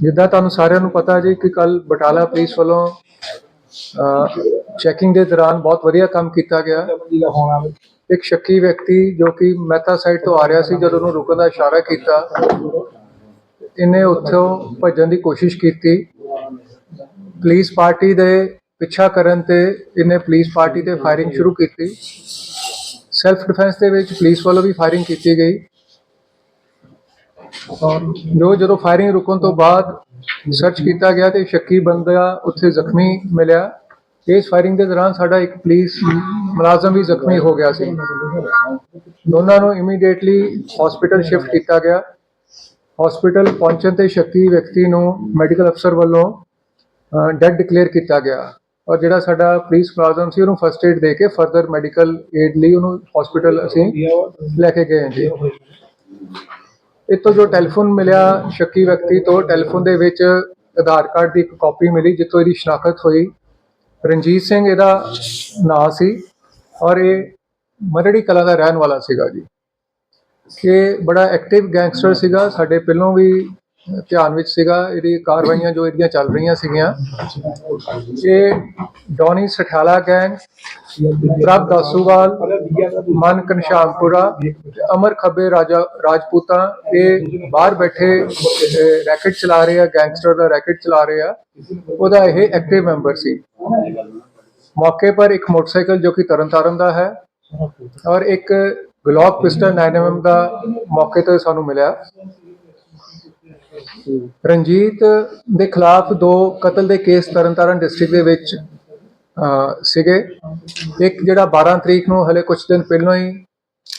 ਜਿੱਦਾਂ ਤੁਹਾਨੂੰ ਸਾਰਿਆਂ ਨੂੰ ਪਤਾ ਜੀ ਕਿ ਕੱਲ ਬਟਾਲਾ ਪੁਲਿਸ ਵੱਲੋਂ ਚੈਕਿੰਗ ਦੇ ਦੌਰਾਨ ਬਹੁਤ ਵਧੀਆ ਕੰਮ ਕੀਤਾ ਗਿਆ। ਇੱਕ ਸ਼ੱਕੀ ਵਿਅਕਤੀ ਜੋ ਕਿ ਮਹਿਤਾ ਸਾਈਡ ਤੋਂ ਆ ਰਿਹਾ ਸੀ ਜਦੋਂ ਉਹਨੂੰ ਰੁਕਣ ਦਾ ਇਸ਼ਾਰਾ ਕੀਤਾ, ਇਹਨੇ ਉੱਥੋਂ ਭੱਜਣ ਦੀ ਕੋਸ਼ਿਸ਼ ਕੀਤੀ। ਪੁਲਿਸ ਪਾਰਟੀ ਦੇ ਪਿੱਛਾ ਕਰਨ ਤੇ ਇਹਨੇ ਪੁਲਿਸ ਪਾਰਟੀ ਤੇ ਫਾਇਰਿੰਗ ਸ਼ੁਰੂ ਕੀਤੀ। ਸੈਲਫ ਡਿਫੈਂਸ ਦੇ ਵਿੱਚ ਪੁਲਿਸ ਵੱਲੋਂ ਵੀ ਫਾਇਰਿੰਗ ਕੀਤੀ ਗਈ। ਜੋ ਜਦੋਂ ਫਾਇਰਿੰਗ ਰੁਕਣ ਤੋਂ ਬਾਅਦ ਸਰਚ ਕੀਤਾ ਗਿਆ ਤੇ ਸ਼ੱਕੀ ਬੰਦਾ ਉੱਥੇ ਜ਼ਖਮੀ ਮਿਲਿਆ। ਇਸ ਫਾਇਰਿੰਗ ਦੇ ਦੌਰਾਨ ਸਾਡਾ ਇੱਕ ਪੁਲਿਸ ਮੁਲਾਜ਼ਮ ਵੀ ਜ਼ਖਮੀ ਹੋ ਗਿਆ ਸੀ। ਦੋਨਾਂ ਨੂੰ ਇਮੀਡੀਏਟਲੀ ਹਸਪੀਟਲ ਸ਼ਿਫਟ ਕੀਤਾ ਗਿਆ। ਹਸਪੀਟਲ ਪਹੁੰਚਣ ਤੇ ਸ਼ੱਕੀ ਵਿਅਕਤੀ ਨੂੰ ਮੈਡੀਕਲ ਅਫਸਰ ਵੱਲੋਂ ਡੈਡ ਡਿਕਲੇਅਰ ਕੀਤਾ ਗਿਆ। ਔਰ ਜਿਹੜਾ ਸਾਡਾ ਪੁਲਿਸ ਮੁਲਾਜ਼ਮ ਸੀ, ਉਹਨੂੰ ਫਰਸਟ ਏਡ ਦੇ ਕੇ ਫਰਦਰ ਮੈਡੀਕਲ ਏਡ ਲਈ ਉਹਨੂੰ ਹਸਪੀਟਲ ਅਸੀਂ ਲੈ ਕੇ ਗਏ ਹਾਂ ਜੀ। ਇਤੋਂ ਜੋ ਟੈਲੀਫੋਨ ਮਿਲਿਆ ਸ਼ੱਕੀ ਵਿਅਕਤੀ ਤੋਂ ਟੈਲੀਫੋਨ ਦੇ ਵਿੱਚ ਆਧਾਰ ਕਾਰਡ ਦੀ ਇੱਕ ਕਾਪੀ ਮਿਲੀ, ਜਿੱਥੋਂ ਇਹਦੀ ਸ਼ਨਾਖਤ ਹੋਈ। ਰਣਜੀਤ ਸਿੰਘ ਇਹਦਾ ਨਾਂ ਸੀ ਔਰ ਇਹ ਮਰੜੀ ਕਲਾ ਦਾ ਰਹਿਣ ਵਾਲਾ ਸੀਗਾ ਜੀ। ਇਹ ਬੜਾ ਐਕਟਿਵ ਗੈਂਗਸਟਰ ਸੀਗਾ, ਸਾਡੇ ਪਹਿਲੋਂ ਵੀ ਧਿਆਨ ਵਿੱਚ ਸੀਗਾ, ਇਹਦੀ ਕਾਰਵਾਈਆਂ ਜੋ ਇਹਦੀਆਂ ਚੱਲ ਰਹੀਆਂ ਸੀਗੀਆਂ, ਇਹ ਡੌਨੀ ਸਠਾਲਾ ਗੈਂਗ, ਪ੍ਰਭ ਦਾਸੂਵਾਲ ਮਨ ਕਨਸ਼ਾਮਪੁਰਾ ਅਮਰ ਖੱਬੇ ਰਾਜਾ ਰਾਜਪੂਤਾਂ, ਇਹ ਬਾਹਰ ਬੈਠੇ ਰੈਕਟ ਚਲਾ ਰਹੇ ਆ, ਗੈਂਗਸਟਰ ਦਾ ਰੈਕਟ ਚਲਾ ਰਹੇ ਆ, ਉਹਦਾ ਇਹ ਐਕਟਿਵ ਮੈਂਬਰ ਸੀ। ਮੌਕੇ ਪਰ ਇੱਕ ਮੋਟਰਸਾਈਕਲ ਜੋ ਕਿ ਤਰਨਤਾਰਨ ਦਾ ਹੈ ਔਰ ਇੱਕ ਗਲੋਕ ਪਿਸਟਲ 9mm ਦਾ ਮੌਕੇ ਤੇ ਸਾਨੂੰ ਮਿਲਿਆ। ਰਣਜੀਤ ਦੇ ਖਿਲਾਫ ਦੋ ਕਤਲ ਦੇ ਕੇਸ ਤਰਨਤਾਰਨ ਡਿਸਟ੍ਰਿਕਟ ਦੇ ਵਿੱਚ ਅਹ, ਸੀਗੇ। ਇੱਕ ਜਿਹੜਾ 12 ਤਰੀਕ ਨੂੰ ਹਲੇ ਕੁਝ ਦਿਨ ਪਹਿਲਾਂ ਹੀ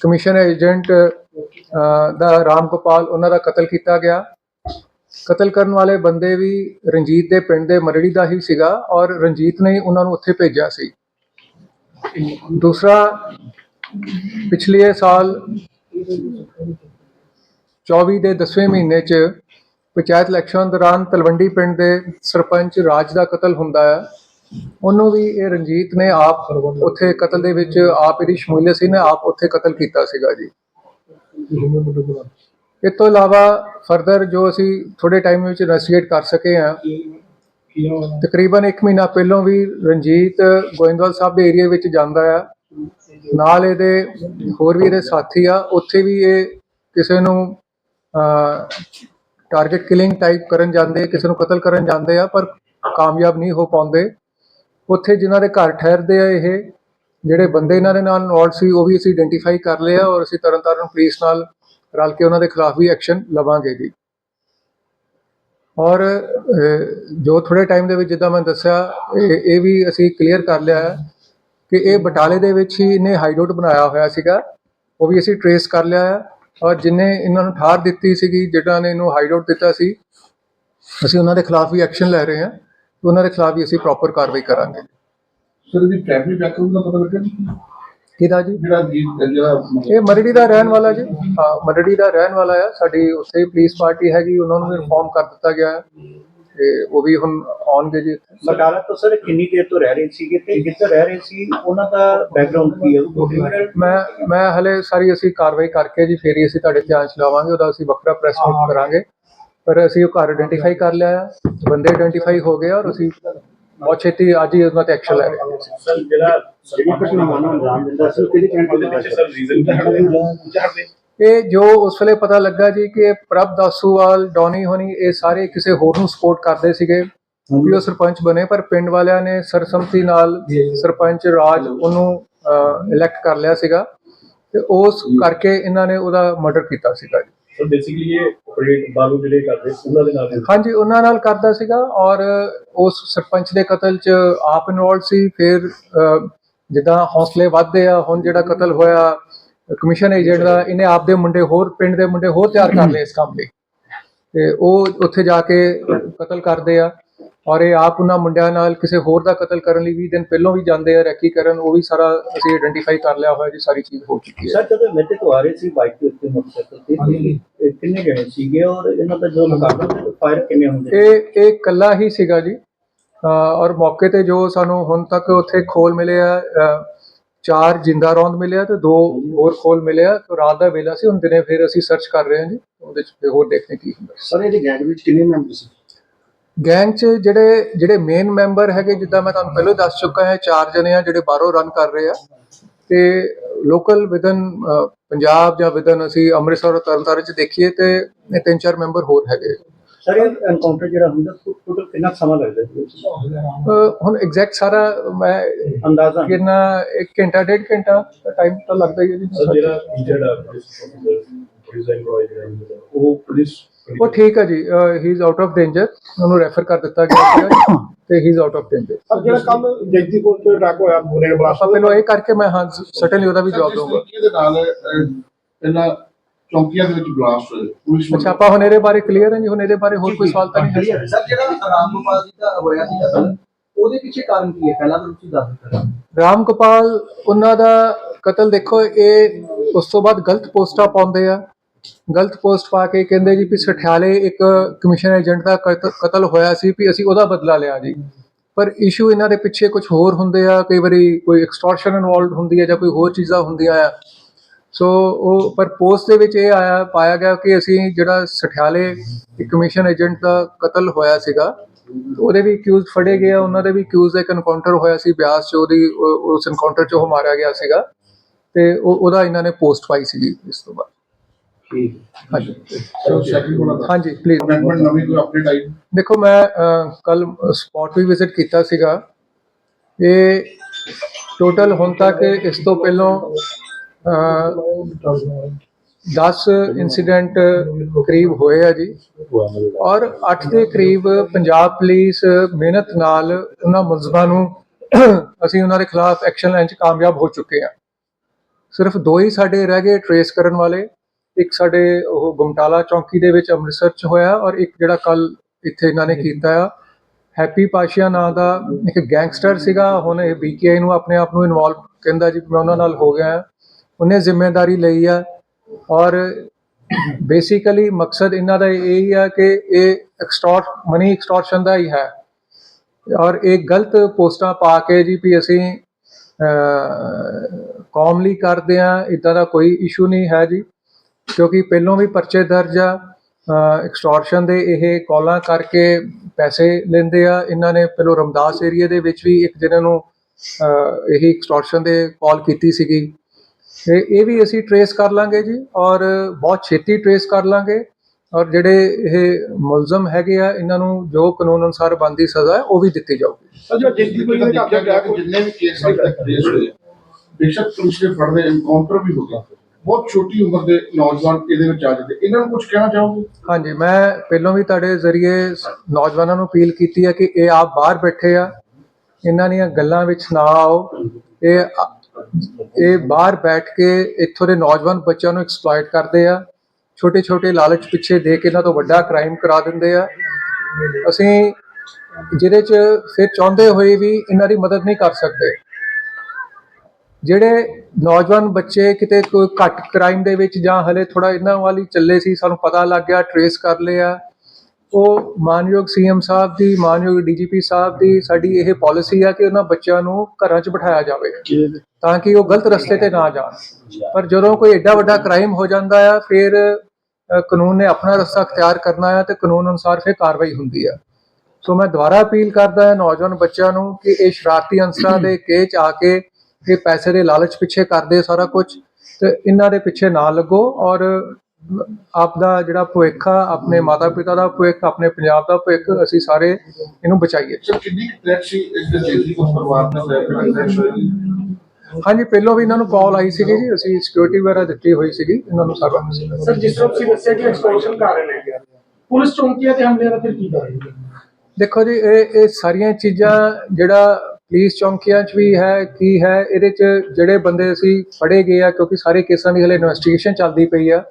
ਕਮਿਸ਼ਨ ਏਜੰਟ ਅਹ, ਦਾ ਰਾਮ ਗੋਪਾਲ ਉਹਨਾਂ ਦਾ ਕਤਲ ਕੀਤਾ ਗਿਆ। ਕਤਲ ਕਰਨ ਵਾਲੇ ਬੰਦੇ ਵੀ ਰਣਜੀਤ ਦੇ ਪਿੰਡ ਦੇ ਮਰੜੀ ਦਾ ਹੀ ਸੀਗਾ ਔਰ ਰਣਜੀਤ ਨੇ ਉਹਨਾਂ ਨੂੰ ਉੱਥੇ ਭੇਜਿਆ ਸੀ। ਦੂਸਰਾ ਪਿਛਲੇ ਸਾਲ 24 ਦੇ 10ਵੇਂ ਮਹੀਨੇ ਚ ਪੰਚਾਇਤ ਇਲੈਕਸ਼ਨ ਦੌਰਾਨ ਤਲਵੰਡੀ ਪਿੰਡ ਦੇ ਸਰਪੰਚ ਰਾਜ ਦਾ ਕਤਲ ਹੁੰਦਾ ਹੈ। ਉਹਨੂੰ ਵੀ ਇਹ ਰਣਜੀਤ ਨੇ ਆਪ ਉੱਥੇ ਕਤਲ ਦੇ ਵਿੱਚ ਆਪ ਇਹਦੀ ਸ਼ਮੂਲੀਅਤ ਸੀ ਨੇ ਆਪ ਉੱਥੇ ਕਤਲ ਕੀਤਾ ਸੀਗਾ ਜੀ। ਇਸ ਤੋਂ ਇਲਾਵਾ ਫਰਦਰ ਜੋ ਅਸੀਂ ਥੋੜੇ ਟਾਈਮ ਵਿੱਚ ਇਨਵੈਸਟੀਗੇਟ ਕਰ ਸਕੇ ਹਾਂ, ਤਕਰੀਬਨ 1 ਮਹੀਨਾ ਪਹਿਲਾਂ ਵੀ ਰਣਜੀਤ ਗੋਇੰਦਵਾਲ ਸਾਹਿਬ ਦੇ ਏਰੀਆ ਵਿੱਚ ਜਾਂਦਾ ਆ। ਨਾਲ ਇਹਦੇ ਹੋਰ ਵੀ ਇਹਦੇ ਸਾਥੀ ਆ, ਉੱਥੇ ਵੀ ਇਹ ਕਿਸੇ ਨੂੰ ਟਾਰਗੇਟ ਕਿਲਿੰਗ ਟਾਈਪ ਕਰਨ ਜਾਂਦੇ, ਕਿਸੇ ਨੂੰ ਕਤਲ ਕਰਨ ਜਾਂਦੇ ਆ, ਪਰ ਕਾਮਯਾਬ ਨਹੀਂ ਹੋ ਪਾਉਂਦੇ। ਉੱਥੇ ਜਿਨ੍ਹਾਂ ਦੇ ਘਰ ਠਹਿਰਦੇ ਆ ਇਹ, ਜਿਹੜੇ ਬੰਦੇ ਇਹਨਾਂ ਦੇ ਨਾਲ ਇਨਵੋਲਡ ਸੀ, ਉਹ ਵੀ ਅਸੀਂ ਆਇਡੈਂਟੀਫਾਈ ਕਰ ਲਿਆ ਔਰ ਅਸੀਂ ਤਰਨਤਾਰਨ ਪੁਲਿਸ ਨਾਲ ਰਲ ਕੇ ਉਹਨਾਂ ਦੇ ਖਿਲਾਫ ਵੀ ਐਕਸ਼ਨ ਲਵਾਂਗੇ ਜੀ। ਔਰ ਜੋ ਥੋੜੇ ਟਾਈਮ ਦੇ ਵਿੱਚ ਜਿੱਦਾਂ ਮੈਂ ਦੱਸਿਆ, ਇਹ ਇਹ ਵੀ ਅਸੀਂ ਕਲੀਅਰ ਕਰ ਲਿਆ ਹੈ ਕਿ ਇਹ ਬਟਾਲੇ ਦੇ ਵਿੱਚ ਹੀ ਇਹਨੇ ਹਾਈਡਆਊਟ ਬਣਾਇਆ ਹੋਇਆ ਸੀਗਾ, ਉਹ ਵੀ ਅਸੀਂ ਟਰੇਸ ਕਰ ਲਿਆ ਹੈ। ਜਿਨੇ ਇਹਨਾਂ ਨੂੰ ਠਾਰ ਦਿੱਤੀ ਸੀਗੀ ਜਿਹੜਾ ਨੇ ਇਹਨੂੰ ਹਾਈਡਆਊਟ ਦਿੱਤਾ ਸੀ ਅਸੀਂ ਉਹਨਾਂ ਦੇ ਖਿਲਾਫ ਵੀ ਐਕਸ਼ਨ ਲੈ ਰਹੇ ਹਾਂ ਉਹਨਾਂ ਦੇ ਖਿਲਾਫ ਵੀ ਅਸੀਂ ਪ੍ਰੋਪਰ ਕਾਰਵਾਈ ਕਰਾਂਗੇ। ਸਰ ਇਹਦੀ ਫੈਮਿਲੀ ਬੈਕਗ੍ਰਾਉਂਡ ਦਾ ਪਤਾ ਲੱਗਿਆ ਜੀ? ਕਿਹਦਾ ਜੀ? ਜਿਹੜਾ ਜਿਹੜਾ ਇਹ ਮਰੜੀ ਦਾ ਰਹਿਣ ਵਾਲਾ ਜੀ। ਹਾਂ ਮਰੜੀ ਦਾ ਰਹਿਣ ਵਾਲਾ ਆ। ਸਾਡੀ ਉੱਥੇ ਪੁਲਿਸ ਪਾਰਟੀ ਹੈਗੀ ਉਹਨਾਂ ਨੂੰ ਇਨਫੋਰਮ ਕਰ ਦਿੱਤਾ ਗਿਆ। ਹੈ ਤੇ ਉਹ ਵੀ ਹੁਣ ਆਉਣਗੇ ਜੀ। ਇੱਥੇ। ਬਟਾਲਾ ਤੋਂ ਸਰ ਕਿੰਨੀ ਦੇਰ ਤੋਂ ਰਹਿ ਰਹੇ ਸੀਗੇ ਤੇ ਜਿੱਥੇ ਰਹਿ ਰਹੇ ਸੀ? ਉਹਨਾਂ ਦਾ ਬੈਕਗ੍ਰਾਉਂਡ ਕੀ ਹੈ? ਉਹ ਮੈਂ ਮੈਂ ਹਲੇ ਸਾਰੀ ਅਸੀਂ ਕਾਰਵਾਈ ਕਰਕੇ ਜੀ ਫੇਰ ਹੀ ਅਸੀਂ ਤੁਹਾਡੇ ਧਿਆਨ ਚ ਲਾਵਾਂਗੇ ਉਹਦਾ ਅਸੀਂ ਵੱਖਰਾ ਪ੍ਰੈਸ ਨੋਟ ਕਰਾਂਗੇ। ਪਰ ਅਸੀਂ ਉਹ ਘਰ ਆਇਡੈਂਟੀਫਾਈ ਕਰ ਲਿਆ ਆ ਬੰਦੇ ਆਇਡੈਂਟੀਫਾਈ ਹੋ ਗਏ ਆ ਔਰ ਅਸੀਂ ਬਹੁਤ ਛੇਤੀ ਅੱਜ ਹੀ ਉਹਨਾਂ ਤੇ ਐਕਸ਼ਨ ਲੈ ਰਹੇ ਹਾਂ। ਸਰ ਜਿਹੜਾ ਜਿਹੜੀ ਘਟਨਾ ਨੂੰ ਅੰਜਾਮ ਦਿੰਦਾ ਸੀ ਕਿਹਦੇ ਕਹਿਣ ਤੇ ਦਿੱਤਾ ਸਰ ਰੀਜ਼ਨ ਇਹ ਜੋ ਉਸ ਵੇਲੇ ਪਤਾ ਲੱਗਾ ਜੀ ਕਿ ਪ੍ਰਭ ਦਾਸੂਵਾਲ ਡੌਨੀ ਹੋਣੀ ਇਹ ਸਾਰੇ ਕਿਸੇ ਹੋਰ ਨੂੰ ਸਪੋਰਟ ਕਰਦੇ ਸੀਗੇ। ਵੀ ਉਹ ਸਰਪੰਚ ਬਣੇ ਪਰ ਪਿੰਡ ਵਾਲਿਆਂ ਨੇ ਸਰਸਮਤੀ ਨਾਲ ਸਰਪੰਚ ਰਾਜ ਉਹਨੂੰ ਇਲੈਕਟ ਕਰ ਲਿਆ ਸੀਗਾ। ਤੇ ਉਸ ਕਰਕੇ ਇਹਨਾਂ ਨੇ ਉਹਦਾ ਮਰਡਰ ਕੀਤਾ ਸੀਗਾ ਜੀ। ਸੋ ਬੇਸਿਕਲੀ ਇਹ ਆਪਰੇਟ ਬਾਲੂ ਜਿਹੜੇ ਕਰਦੇ ਸੀ, ਉਹਨਾਂ ਦੇ ਨਾਲ ਹਾਂਜੀ ਉਹਨਾਂ ਨਾਲ ਕਰਦਾ ਸੀਗਾ ਔਰ ਉਸ ਸਰਪੰਚ ਦੇ ਕਤਲ 'ਚ ਆਪ ਇਨਵੋਲਡ ਸੀ। ਫਿਰ ਜਿੱਦਾਂ ਹੌਸਲੇ ਵੱਧਦੇ ਆ ਹੁਣ ਜਿਹੜਾ ਕਤਲ ਹੋਇਆ ਕਮਿਸ਼ਨ ਏਜੰਟ ਦਾ ਇਹਨੇ ਆਪ ਦੇ ਮੁੰਡੇ ਹੋਰ ਪਿੰਡ ਦੇ ਮੁੰਡੇ ਹੋਰ ਤਿਆਰ ਕਰ ਲਏ ਇਸ ਕੰਮ ਲਈ। ਤੇ ਉਹ ਉੱਥੇ ਜਾ ਕੇ ਕਤਲ ਕਰਦੇ ਆ ਔਰ ਇਹ ਆਪ ਉਹਨਾਂ ਮੁੰਡਿਆਂ ਨਾਲ ਕਿਸੇ ਹੋਰ ਦਾ ਕਤਲ ਕਰਨ ਲਈ 20 ਦਿਨ ਪਹਿਲਾਂ ਵੀ ਜਾਂਦੇ ਆ ਰੈਕੀ ਕਰਨ ਉਹ ਵੀ ਸਾਰਾ ਅਸੀਂ ਆਇਡੈਂਟੀਫਾਈ ਕਰ ਲਿਆ ਹੋਇਆ ਜੀ ਸਾਰੀ ਚੀਜ਼ ਹੋ ਚੁੱਕੀ ਹੈ। ਸਰ ਜਦੋਂ ਮੇਤੇ ਤੋਂ ਆ ਰਹੇ ਸੀ ਬਾਈਕ ਦੇ ਉੱਤੇ ਮੋਟਰਸਾਈਕਲ ਤੇ ਤੇ ਇਹ ਕਿੰਨੇ ਜਣੇ ਸੀਗੇ ਔਰ ਇਹਨਾਂ ਦਾ ਜੋ ਮੁਕਾਬਲਾ ਸੀ ਫਾਇਰ ਕਿੰਨੇ ਹੁੰਦੇ ਇਹ ਇਹ ਕੱਲਾ ਹੀ ਸੀਗਾ ਜੀ। ਔਰ ਮੌਕੇ ਤੇ ਜੋ ਸਾਨੂੰ ਹੁਣ ਤੱਕ ਉੱਥੇ ਖੋਲ ਮਿਲੇ ਆ ਚਾਰ ਜਿੰਦਾ ਰੌਂਦ ਮਿਲੇ ਆ ਤੇ ਦੋ ਹੋਰ ਖੋਲ ਮਿਲੇ ਆ ਤੇ ਰਾਤ ਦਾ ਵੇਲਾ ਸੀ ਹੁਣ ਦਿਨੇ ਫਿਰ ਅਸੀਂ ਸਰਚ ਕਰ ਰਹੇ ਹਾਂ ਜੀ ਉਹਦੇ 'ਚ ਹੋਰ ਦੇਖਦੇ ਕੀ ਹੁੰਦਾ। ਸਰ ਇਹਦੇ ਗੈਂਗ ਵਿੱਚ ਕਿੰਨੇ ਮੈਂਬਰ ਸੀ? ਗੈਂਗ 'ਚ ਜਿਹੜੇ ਜਿਹੜੇ ਮੇਨ ਮੈਂਬਰ ਹੈਗੇ ਜਿੱਦਾਂ ਮੈਂ ਤੁਹਾਨੂੰ ਪਹਿਲਾਂ ਦੱਸ ਚੁੱਕਾ ਹਾਂ ਚਾਰ ਜਣੇ ਆ ਜਿਹੜੇ ਬਾਹਰੋਂ ਰਨ ਕਰ ਰਹੇ ਆ। ਤੇ ਲੋਕਲ ਵਿਦਨ ਪੰਜਾਬ ਜਾਂ ਵਿਦਨ ਅਸੀਂ ਅੰਮ੍ਰਿਤਸਰ ਔਰ ਤਰਨਤਾਰਨ 'ਚ ਦੇਖੀਏ ਤੇ ਤਿੰਨ ਚਾਰ ਮੈਂਬਰ ਹੋਰ ਹੈਗੇ। ਸਰ ਇਹ ਐਨਕਾਊਂਟਰ ਜਿਹੜਾ ਹੁੰਦਾ ਟੋਟਲ ਕਿੰਨਾ ਕੁ ਸਮਾਂ ਲੱਗਦਾ ਜੀ? ਅਹ ਹੁਣ ਐਗਜ਼ੈਕਟ ਸਾਰਾ ਮੈਂ ਅੰਦਾਜ਼ਾ? ਕਿੰਨਾ ਇੱਕ ਘੰਟਾ ਡੇਢ ਘੰਟਾ ਟਾਈਮ ਤਾਂ ਲੱਗਦਾ ਹੀ ਹੈ ਸਰ ਜੀ ਜਿਹੜਾ ਇੰਜਰਡ ਆ ਪੁਲਿਸ ਪੁਲਿਸ ਐਮਪਲੋਈ ਜਿਹੜਾ injured ਆ, ਉਹ ਪੁਲਿਸ ਉਹ ਠੀਕ ਹੈ ਜੀ he is out of danger ਉਹਨੂੰ ਰੈਫਰ ਕਰ ਦਿੱਤਾ ਗਿਆ ਹੈ ਤੇ he is out of danger sir ਜਿਹੜਾ ਕੱਲ ਜੈਤੀਪੁਰ ਤੋਂ ਅਟੈਕ ਹੋਇਆ ਗ੍ਰੇਡ ਬਲਾਸਟ ਆਪਾਂ ਪਹਿਲਾਂ ਇਹ ਕਰਕੇ ਮੈਂ ਹਾਂ ਸਰਟਨਲੀ ਉਹਦਾ ਵੀ ਜਵਾਬ ਦਊਂਗਾ। ਨਾਲ ਪਹਿਲਾਂ ਚੌਂਕੀਆਂ ਦੇ ਵਿੱਚ ਬਲਾਸਟ ਹੋਏ ਪੁਲਿਸ ਅੱਛਾ ਆਪਾਂ ਹੁਣ ਇਹਦੇ ਬਾਰੇ ਕਲੀਅਰ ਹੈ ਜੀ ਹੁਣ ਇਹਦੇ ਬਾਰੇ ਹੋਰ ਕੋਈ ਸਵਾਲ ਤਾਂ ਨਹੀਂ ਹੈ? ਸਰ ਜਿਹੜਾ ਰਾਮ ਗੋਪਾਲ ਜੀ ਦਾ ਹੋਇਆ ਸੀ ਕਤਲ ਉਹਦੇ ਪਿੱਛੇ ਕਾਰਨ ਕੀ ਹੈ? ਪਹਿਲਾਂ ਤਾਂ ਤੁਸੀਂ ਦੱਸ ਦਿੱਤਾ। ਰਾਮ ਗੋਪਾਲ ਉਹਨਾਂ ਦਾ ਕਤਲ ਦੇਖੋ ਇਹ ਉਸ ਤੋਂ ਬਾਅਦ ਗਲਤ ਪੋਸਟਾਂ ਪਾਉਂਦੇ ਆ। ਗਲਤ ਪੋਸਟ ਪਾ ਕੇ ਕਹਿੰਦੇ ਜੀ ਵੀ ਸਠਿਆਲੇ ਇੱਕ ਕਮਿਸ਼ਨ ਏਜੰਟ ਦਾ ਕਤ- ਕਤਲ ਹੋਇਆ ਸੀ ਵੀ ਅਸੀਂ ਉਹਦਾ ਬਦਲਾ ਲਿਆ ਜੀ। ਪਰ ਇਸ਼ੂ ਇਹਨਾਂ ਦੇ ਪਿੱਛੇ ਕੁਝ ਹੋਰ ਹੁੰਦੇ ਆ ਕਈ ਵਾਰੀ ਕੋਈ ਐਕਸਟੋਰਸ਼ਨ ਇਨਵੋਲਵਡ ਹੁੰਦੀ ਹੈ ਜਾਂ ਕੋਈ ਹੋਰ ਚੀਜ਼ਾਂ ਹੁੰਦੀਆਂ ਆ। ਸੋ ਉਹ ਪਰ ਪੋਸਟ ਦੇ ਵਿੱਚ ਇਹ ਆਇਆ ਪਾਇਆ ਗਿਆ ਕਿ ਅਸੀਂ ਜਿਹੜਾ ਸਠਿਆਲੇ ਇੱਕ ਕਮਿਸ਼ਨ ਏਜੰਟ ਦਾ ਕਤਲ ਹੋਇਆ ਸੀਗਾ ਉਹਦੇ ਵੀ ਅਕਿਊਜ਼ ਫੜੇ ਗਏ ਆ ਉਹਨਾਂ ਦੇ ਵੀ ਅਕਿਊਜ਼ ਦਾ ਇੱਕ ਐਨਕਾਊਂਟਰ ਹੋਇਆ ਸੀ ਬਿਆਸ ਚ ਉਹਦੀ ਉਹ- ਉਸ ਐਨਕਾਊਂਟਰ ਚ ਉਹ ਮਾਰਿਆ ਗਿਆ ਸੀਗਾ ਤੇ ਉਹ ਉਹਦਾ ਇਹਨਾਂ ਨੇ ਪੋਸਟ ਪਾਈ ਸੀਗੀ ਇਸ ਤੋਂ ਬਾਅਦ। ਹਾਂਜੀ। ਦਾ ਪਲੀਜ਼ ਨਵੀਂ ਕੋਈ ਅਪਡੇਟ ਆਈ? ਦੇਖੋ ਮੈਂ ਕੱਲ ਸਪੌਟ ਵੀ ਵਿਜ਼ਿਟ ਕੀਤਾ ਸੀਗਾ। ਇਹ ਟੋਟਲ ਹੁਣ ਤੱਕ ਇਸ ਤੋਂ ਪਹਿਲਾਂ 10 ਇਨਸੀਡੈਂਟ ਕਰੀਬ ਹੋਏ ਆ ਜੀ। ਔਰ 8 ਦੇ ਕਰੀਬ ਪੰਜਾਬ ਪੁਲਿਸ ਮਿਹਨਤ ਨਾਲ ਉਹਨਾਂ ਮੁਲਜ਼ਮਾਂ ਨੂੰ ਅਸੀਂ ਉਹਨਾਂ ਦੇ ਖਿਲਾਫ ਐਕਸ਼ਨ ਲੈਣ 'ਚ ਕਾਮਯਾਬ ਹੋ ਚੁੱਕੇ ਆ। ਸਿਰਫ ਦੋ ਹੀ ਸਾਡੇ ਰਹਿ ਗਏ ਟਰੇਸ ਕਰਨ ਵਾਲੇ। ਇੱਕ ਸਾਡੇ ਉਹ ਗੁਮਟਾਲਾ ਚੌਂਕੀ ਦੇ ਵਿੱਚ ਅੰਮ੍ਰਿਤਸਰ 'ਚ ਹੋਇਆ ਔਰ ਇੱਕ ਜਿਹੜਾ ਕੱਲ ਇੱਥੇ ਇਹਨਾਂ ਨੇ ਕੀਤਾ ਆ। ਹੈਪੀ ਪਾਸ਼ੀਆ ਨਾਂ ਦਾ ਇੱਕ ਗੈਂਗਸਟਰ ਸੀਗਾ। ਹੁਣ ਇਹ ਬੀਕੇਆਈ ਨੂੰ ਆਪਣੇ ਆਪ ਨੂੰ ਇਨਵੋਲਵ ਕਹਿੰਦਾ ਜੀ, ਮੈਂ ਉਹਨਾਂ ਨਾਲ ਹੋ ਗਿਆ। ਉਹਨੇ ਜ਼ਿੰਮੇਵਾਰੀ ਲਈ ਆ। ਔਰ ਬੇਸਿਕਲੀ ਮਕਸਦ ਇਹਨਾਂ ਦਾ ਇਹ ਹੀ ਆ ਕਿ ਇਹ ਐਕਸਟੋਰਟ ਮਨੀ ਐਕਸਟੋਰਸ਼ਨ ਦਾ ਹੀ ਹੈ। ਔਰ ਇਹ ਗਲਤ ਪੋਸਟਾਂ ਪਾ ਕੇ ਜੀ ਵੀ ਅਸੀਂ ਕੌਮਲੀ ਕਰਦੇ ਆ ਇਦਾਂ ਦਾ ਕੋਈ ਇਸ਼ੂ ਨਹੀਂ ਹੈ ਜੀ। ਕਿਉਂਕਿ ਪਹਿਲੋਂ ਵੀ ਪਰਚੇ ਦਰਜ ਆ ਐਕਸਟੋਰਸ਼ਨ ਦੇ ਇਹ ਕਾਲਾਂ ਕਰਕੇ ਪੈਸੇ ਲੈਂਦੇ ਆ। ਇਹਨਾਂ ਨੇ ਪਹਿਲਾਂ ਰਮਦਾਸ ਏਰੀਆ ਦੇ ਵਿੱਚ ਵੀ ਇੱਕ ਜਿਹਨਾਂ ਨੂੰ ਇਹੀ ਐਕਸਟੋਰਸ਼ਨ ਦੇ ਕਾਲ ਕੀਤੀ ਸੀਗੀ। ਤੇ ਇਹ ਵੀ ਅਸੀਂ ਟਰੇਸ ਕਰ ਲਾਂਗੇ ਜੀ ਔਰ ਬਹੁਤ ਛੇਤੀ ਟਰੇਸ ਕਰ ਲਾਂਗੇ ਔਰ ਜਿਹੜੇ ਇਹ ਮੁਲਜ਼ਮ ਹੈਗੇ ਆ ਇਹਨਾਂ ਨੂੰ ਜੋ ਕਾਨੂੰਨ ਅਨੁਸਾਰ ਬਣਦੀ ਸਜ਼ਾ ਹੈ ਉਹ ਵੀ ਦਿੱਤੀ ਜਾਊਗੀ। ਸਰ ਜਿਹੜਾ ਜੈਤੀਪੁਰ ਦੇ ਘਰ ਦਾ ਅਟੈਕ ਹੋਇਆ ਜਿੰਨੇ ਵੀ ਕੇਸ ਅੱਜ ਤੱਕ ਰੇਸ ਹੋਏ ਆ, ਬੇਸ਼ੱਕ ਪੁਲਿਸ ਨੇ ਫੜਦੇ ਐਨਕਾਊਂਟਰ ਵੀ ਹੋ ਗਿਆ। ਬਹੁਤ ਛੋਟੀ ਉਮਰ ਦੇ ਨੌਜਵਾਨ ਇਹਦੇ ਵਿੱਚ ਆ ਜਾਂਦੇ। ਇਹਨਾਂ ਨੂੰ ਕੁਝ ਕਹਿਣਾ ਚਾਹੋਗੇ? ਹਾਂਜੀ ਮੈਂ ਪਹਿਲਾਂ ਵੀ ਤੁਹਾਡੇ ਜ਼ਰੀਏ ਸ- ਨੌਜਵਾਨਾਂ ਨੂੰ ਅਪੀਲ ਕੀਤੀ ਹੈ ਕਿ ਇਹ ਆਪ ਬਾਹਰ ਬੈਠੇ ਆ। ਇਹਨਾਂ ਦੀਆਂ ਗੱਲਾਂ ਵਿੱਚ ਨਾ ਆਓ। ਇਹ ਇਹ ਬਾਹਰ ਬੈਠ ਕੇ ਇੱਥੋਂ ਦੇ ਨੌਜਵਾਨ ਬੱਚਿਆਂ ਨੂੰ ਐਕਸਪਲੋਇਟ ਕਰਦੇ ਆ। ਛੋਟੇ ਛੋਟੇ ਲਾਲਚ ਪਿੱਛੇ ਦੇ ਕੇ ਇਹਨਾਂ ਤੋਂ ਵੱਡਾ ਕ੍ਰਾਈਮ ਕਰਾ ਦਿੰਦੇ ਆ। ਅਸੀਂ ਜਿਹਦੇ 'ਚ ਫਿਰ ਚਾਹੁੰਦੇ ਹੋਏ ਵੀ ਇਹਨਾਂ ਦੀ ਮਦਦ ਨਹੀਂ ਕਰ ਸਕਦੇ। ਜਿਹੜੇ ਨੌਜਵਾਨ ਬੱਚੇ ਕਿਤੇ ਕੋਈ ਘੱਟ ਕ੍ਰਾਈਮ ਦੇ ਵਿੱਚ ਜਾਂ ਹਲੇ ਥੋੜਾ ਇਹਨਾਂ ਵਾਲੀ ਚੱਲੇ ਸੀ, ਸਾਨੂੰ ਪਤਾ ਲੱਗ ਗਿਆ ਟਰੇਸ ਕਰ ਲਿਆ। ਉਹ ਮਾਨਯੋਗ ਸੀਐਮ ਸਾਹਿਬ ਦੀ, ਮਾਨਯੋਗ ਡੀਜੀਪੀ ਸਾਹਿਬ ਦੀ ਸਾਡੀ ਇਹ ਪਾਲਿਸੀ ਆ ਕਿ ਉਹਨਾਂ ਬੱਚਿਆਂ ਨੂੰ ਘਰਾਂ 'ਚ ਬਿਠਾਇਆ ਜਾਵੇ। ਤਾਂ ਕਿ ਉਹ ਗਲਤ ਰਸਤੇ ਤੇ ਨਾ ਜਾਣ। ਪਰ ਜਦੋਂ ਕੋਈ ਐਡਾ ਵੱਡਾ ਕ੍ਰਾਈਮ ਹੋ ਜਾਂਦਾ ਆ, ਫਿਰ ਕਾਨੂੰਨ ਨੇ ਆਪਣਾ ਰਸਤਾ ਅਖਤਿਆਰ ਕਰਨਾ ਆ ਤੇ ਕਾਨੂੰਨ ਅਨੁਸਾਰ ਫਿਰ ਕਾਰਵਾਈ ਹੁੰਦੀ ਆ। ਸੋ ਮੈਂ ਦੁਬਾਰਾ ਅਪੀਲ ਕਰਦਾ ਹਾਂ ਨੌਜਵਾਨ ਬੱਚਿਆਂ ਨੂੰ ਕਿ ਇਹ ਸ਼ਰਾਰਤੀ ਅੰਸਰਾਂ ਦੇ ਕੇਚ ਆ ਕੇ ਇਹ ਪੈਸੇ ਦੇ ਲਾਲਚ ਪਿੱਛੇ ਕਰਦੇ ਸਾਰਾ ਕੁਝ ਤੇ ਇਹਨਾਂ ਦੇ ਪਿੱਛੇ ਨਾ ਲੱਗੋ ਔਰ ਆਪ ਦਾ ਜਿਹੜਾ ਭਵਿੱਖ ਆ, ਆਪਣੇ ਮਾਤਾ ਪਿਤਾ ਦਾ ਭਵਿੱਖ, ਆਪਣੇ ਪੰਜਾਬ ਦਾ ਭਵਿੱਖ, ਅਸੀਂ ਸਾਰੇ ਇਹਨੂੰ ਬਚਾਈਏ। ਕਿੰਨੀ ਥ੍ਰੈਟ ਇਸ ਦੇ ਜੇਲ੍ਹੀ ਪਰਿਵਾਰ ਦਾ ਹੋਇਆ ਕਿ ਥ੍ਰੈਟ ਹੋਈ ਹਾਂਜੀ ਪਹਿਲਾਂ ਵੀ ਇਹਨਾਂ ਨੂੰ ਕਾਲ ਆਈ ਸੀਗੀ ਜੀ ਅਸੀਂ ਸਿਕਿਉਰਿਟੀ ਵਗੈਰਾ ਦਿੱਤੀ ਹੋਈ ਸੀਗੀ ਇਹਨਾਂ ਨੂੰ ਸਾਰਾ ਸਰ ਜਿਸ ਤਰ੍ਹਾਂ ਤੁਸੀਂ ਦੱਸਿਆ ਕਿ ਐਕਸਟੋਰਸ਼ਨ ਕਰ ਰਹੇ ਨੇ ਪੁਲਿਸ ਚੌਂਕੀਆਂ ਤੇ ਹਮਲੇ ਦਾ ਫਿਰ ਕੀ ਕਰਾਂਗੇ ਦੇਖੋ ਜੀ ਇਹ ਇਹ ਸਾਰੀਆਂ ਚੀਜ਼ਾਂ ਜਿਹੜਾ ਪੁਲਿਸ ਚੌਂਕੀਆਂ 'ਚ ਵੀ ਹੈ ਕੀ ਹੈ ਇਹਦੇ 'ਚ ਜਿਹੜੇ ਬੰਦੇ ਅਸੀਂ ਫੜੇ ਗਏ ਆ ਕਿਉਂਕਿ ਸਾਰੇ ਕੇਸਾਂ ਦੀ ਹਲੇ ਇਨਵੈਸਟੀਗੇਸ਼ਨ ਚੱਲਦੀ ਪਈ ਆ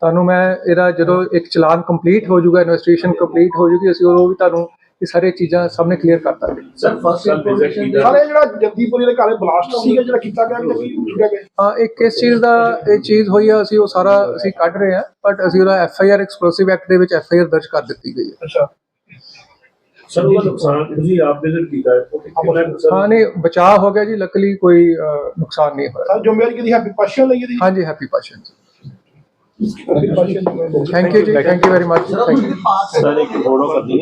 ਤੁਹਾਨੂੰ ਮੈਂ ਇਹਦਾ ਜਦੋਂ ਇੱਕ ਚਲਾਨ ਕੰਪਲੀਟ ਹੋ ਜਾਊਗਾ ਇਨਵੈਸਟੀਗੇਸ਼ਨ ਕੰਪਲੀਟ ਹੋ ਜਾਊਗੀ ਅਸੀਂ ਉਹ ਵੀ ਤੁਹਾਨੂੰ ਇਹ ਸਾਰੀਆਂ ਚੀਜ਼ਾਂ ਸਾਹਮਣੇ ਕਲੀਅਰ ਕਰ ਦਾਂਗੇ ਸਰ ਫਸਟ ਇਨਫੋਰਮੇਸ਼ਨ ਸਰ ਜਿਹੜਾ ਜੈਤੀਪੁਰ ਦੇ ਘਰ ਬਲਾਸਟ ਸੀਗਾ ਜਿਹੜਾ ਕੀਤਾ ਗਿਆ ਕਿ ਕੀ ਕੀਤਾ ਗਿਆ? ਹਾਂ ਇਹ ਕਿਸ ਚੀਜ਼ ਦਾ ਇਹ ਚੀਜ਼ ਹੋਈ ਆ ਅਸੀਂ ਉਹ ਸਾਰਾ ਅਸੀਂ ਕੱਢ ਰਹੇ ਹਾਂ ਬਟ ਅਸੀਂ ਉਹਦਾ F I R explosive act ਦੇ ਵਿੱਚ ਐਫ ਆਈ ਆਰ ਦਰਜ ਕਰ ਦਿੱਤੀ ਗਈ ਹੈ ਅੱਛਾ। ਸਰ ਉਹਦਾ ਨੁਕਸਾਨ ਤੁਸੀਂ ਆਪ ਵਿਜ਼ਿਟ ਕੀਤਾ ਹੈ ਉਹ ਨੁਕਸਾਨ? ਹਾਂ ਨਹੀਂ ਬਚਾਅ ਹੋ ਗਿਆ ਜੀ ਲੱਕਲੀ ਕੋਈ ਨੁਕਸਾਨ ਨਹੀਂ ਹੋਇਆ। ਸਰ ਜ਼ਿੰਮੇਵਾਰੀ ਕਿਹਦੀ? ਹੈ ਵਿਪਾਸ਼ਾ ਲਈ ਇਹਦੀ? ਹਾਂਜੀ ਹੈਪੀ ਪਾਸ਼ਨ ਜੀ। ਥੈਂਕ ਯੂ ਜੀ thank you very much sir thank you sir ਇੱਕ ਫੋਟੋ ਕਰਦੀ